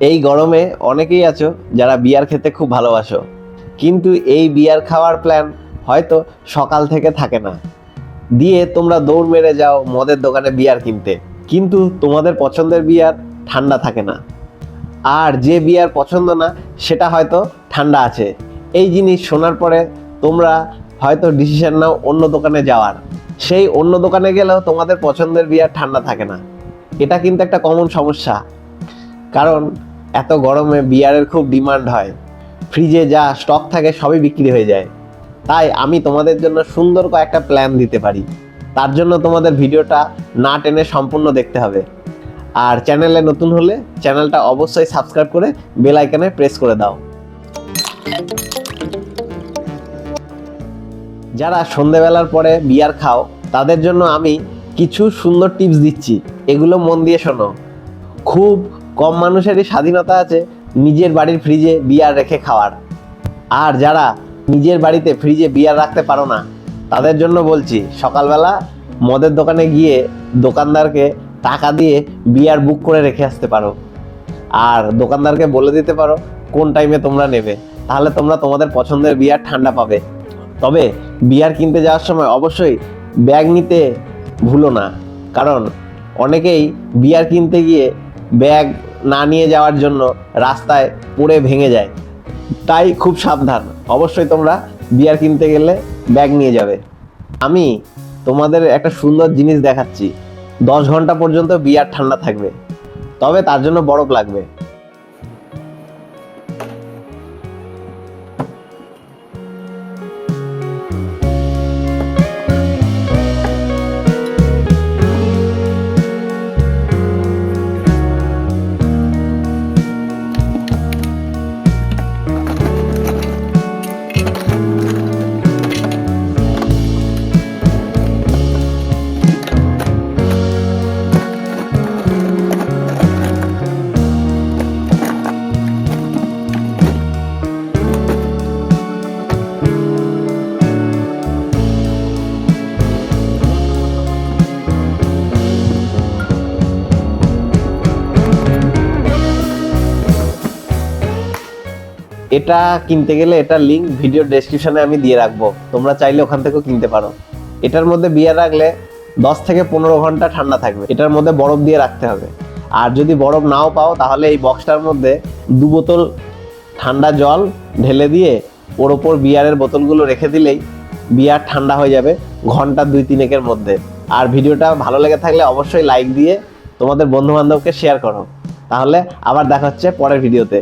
এই গরমে অনেকেই আছো যারা বিয়ার খেতে খুব ভালোবাসো। কিন্তু এই বিয়ার খাওয়ার প্ল্যান হয়তো সকাল থেকে থাকে না। দিয়ে তোমরা দৌড় মেরে যাও মদের দোকানে বিয়ার কিনতে। কিন্তু তোমাদের পছন্দের বিয়ার ঠান্ডা থাকে না। আর যে বিয়ার পছন্দ না, সেটা হয়তো ঠান্ডা আছে। এই জিনিস শোনার পরে তোমরা হয়তো ডিসিশন নাও অন্য দোকানে যাওয়ার। সেই অন্য দোকানে গেলেও তোমাদের পছন্দের বিয়ার ঠান্ডা থাকে না। এটা কিন্তু একটা কমন সমস্যা। কারণ এত গরমে বিয়ারের খুব ডিমান্ড হয়। ফ্রিজে যা স্টক থাকে সবই বিক্রি হয়ে যায়। তাই আমি তোমাদের জন্য সুন্দর কয়েকটা প্ল্যান দিতে পারি। তার জন্য তোমাদের ভিডিওটা না টেনে সম্পূর্ণ দেখতে হবে। আর চ্যানেলে নতুন হলে চ্যানেলটা অবশ্যই সাবস্ক্রাইব করে বেল আইকনে প্রেস করে দাও। যারা সন্ধেবেলার পরে বিয়ার খাও, তাদের জন্য আমি কিছু সুন্দর টিপস দিচ্ছি। এগুলো মন দিয়ে শোনো। খুব কম মানুষেরই স্বাধীনতা আছে নিজের বাড়ির ফ্রিজে বিয়ার রেখে খাওয়ার। আর যারা নিজের বাড়িতে ফ্রিজে বিয়ার রাখতে পারো না, তাদের জন্য বলছি, সকালবেলা মদের দোকানে গিয়ে দোকানদারকে টাকা দিয়ে বিয়ার বুক করে রেখে আসতে পারো। আর দোকানদারকে বলে দিতে পারো, কোন টাইমে তোমরা নেবে। তাহলে তোমরা তোমাদের পছন্দের বিয়ার ঠান্ডা পাবে। তবে বিয়ার কিনতে যাওয়ার সময় অবশ্যই ব্যাগ নিতে ভুলো না। কারণ অনেকেই বিয়ার কিনতে গিয়ে ব্যাগ না নিয়ে যাওয়ার জন্য রাস্তায় পড়ে ভেঙে যায়। তাই খুব সাবধান। অবশ্যই তোমরা বিয়ার কিনতে গেলে ব্যাগ নিয়ে যাবে। আমি তোমাদের একটা সুন্দর জিনিস দেখাচ্ছি। দশ ঘণ্টা পর্যন্ত বিয়ার ঠান্ডা থাকবে। তবে তার জন্য বরফ লাগবে। এটা কিনতে গেলে এটা লিংক ভিডিও ডেসক্রিপশনে আমি দিয়ে রাখব। তোমরা চাইলে ওখান থেকেও কিনতে পারো। এটার মধ্যে বিয়ার রাখলে দশ থেকে পনেরো ঘণ্টা ঠান্ডা থাকবে। এটার মধ্যে বরফ দিয়ে রাখতে হবে। আর যদি বরফ নাও পাও, তাহলে এই বক্সটার মধ্যে দু বোতল ঠান্ডা জল ঢেলে দিয়ে ওর ওপর বিয়ারের বোতলগুলো রেখে দিলেই বিয়ার ঠান্ডা হয়ে যাবে ঘণ্টা দুই তিনেকের মধ্যে। আর ভিডিওটা ভালো লেগে থাকলে অবশ্যই লাইক দিয়ে তোমাদের বন্ধু বান্ধবকে শেয়ার করো। তাহলে আবার দেখা হচ্ছে পরের ভিডিওতে